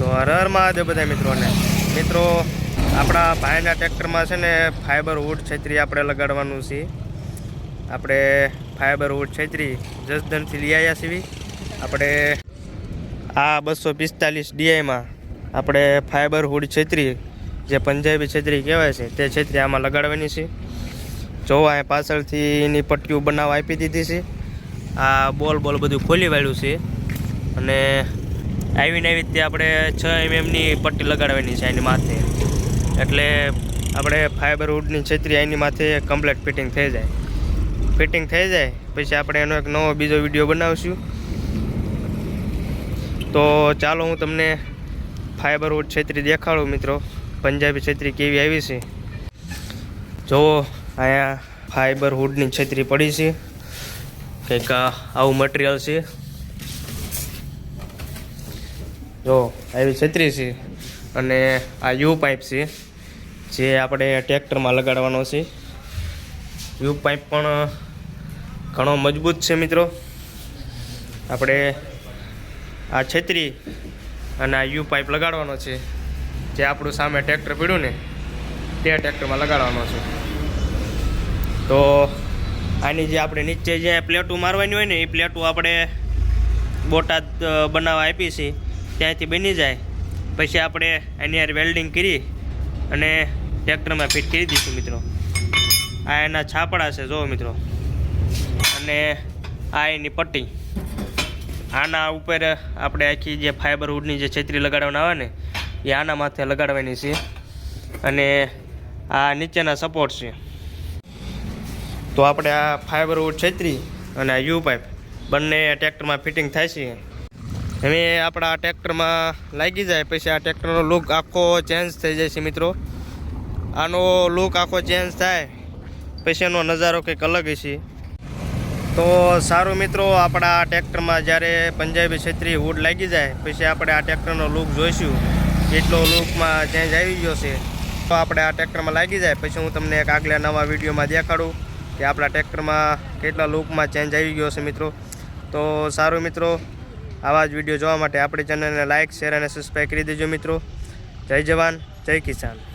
તો હર હર મહાદેવ બધા મિત્રોને. મિત્રો, આપણા ભાઈના ટ્રેક્ટરમાં છે ને ફાઈબર વુડ છત્રી આપણે લગાડવાનું છે આપણે ફાઈબર વુડ છત્રી જસદનથી લઈ આવ્યા છીએ. આપણે આ બસો પિસ્તાલીસ ડીઆઈમાં આપણે ફાઈબર હુડ છત્રી, જે પંજાબી છત્રી કહેવાય છે, તે છત્રી આમાં લગાડવાની છે જો અહીં પાછળથી એની પટ્ટીઓ બનાવવા આપી દીધી છે. આ બોલ બોલ બધું ખોલી વાળ્યું છે. અને આવીને આવી રીતે આપણે છ એમએમની પટ્ટી લગાડવાની છે એની માથે. એટલે આપણે ફાઈબર વુડની છત્રી એની માથે કમ્પ્લેટ ફિટિંગ થઈ જાય. ફિટિંગ થઈ જાય, પછી આપણે એનો એક નવો બીજો વીડિયો બનાવશું. તો ચાલો હું તમને ફાઈબર વુડ છત્રી દેખાડું મિત્રો. પંજાબી છત્રી કેવી આવી છે? જુઓ, અહીંયા ફાઈબર વુડની છત્રી પડી છે. કંઈક આવું મટીરિયલ છે. જો, આવી છત્રી છે અને આ યુ પાઇપ છે, જે આપણે ટ્રેક્ટરમાં લગાડવાનો છે. યુ પાઇપ પણ ઘણો મજબૂત છે મિત્રો. આપણે આ છત્રી અને આ યુ પાઇપ લગાડવાનો છે, જે આપણું સામે ટ્રેક્ટર પડ્યું ને, તે ટ્રેક્ટરમાં લગાડવાનો છે. તો આની જે આપણે નીચે જે પ્લેટો મારવાની હોય ને, એ પ્લેટો આપણે બોટાદ બનાવવા આપી છે. ત્યાંથી બની જાય. પછી આપણે એની યાર વેલ્ડિંગ કરી અને ટ્રેક્ટરમાં ફિટ કરી દઈશું મિત્રો. આ એના છાપડા છે જુઓ મિત્રો. અને આ એની પટ્ટી. આના ઉપર આપણે આખી જે ફાઈબર વુડની જે છેતરી લગાડવાના આવે ને, એ આના માથે લગાડવાની છે. અને આ નીચેના સપોર્ટ છે. તો આપણે આ ફાઈબર વુડ છત્રી અને આ યુ પાઇપ બંને ટ્રેક્ટરમાં ફિટિંગ થાય છે. હવે આપણા ટ્રેક્ટરમાં લાગી જાય, પછી આ ટ્રેક્ટરનો લુક આખો ચેન્જ થઈ જાય છે મિત્રો. આનો લુક આખો ચેન્જ થાય, પછી એનો નજારો કંઈક અલગ છે તો સારું મિત્રો, આપણા ટ્રેક્ટરમાં જ્યારે પંજાબી છત્રી વુડ લાગી જાય, પછી આપણે આ ટ્રેક્ટરનો લુક જોઈશું એટલો લુકમાં ચેન્જ આવી ગયો છે. તો આપણે આ ટ્રેક્ટરમાં લાગી જાય, પછી હું તમને એક આગલા નવા વિડીયોમાં દેખાડું, કે આપણા ટ્રેક્ટરમાં કેટલા લુકમાં ચેન્જ આવી ગયો છે મિત્રો. તો સારું મિત્રો આવા જ વીડિયો જોવા માટે આપણી ચેનલને લાઇક શેર અને સબસ્ક્રાઈબ કરી દેજો મિત્રો. જય જવાન, જય કિસાન.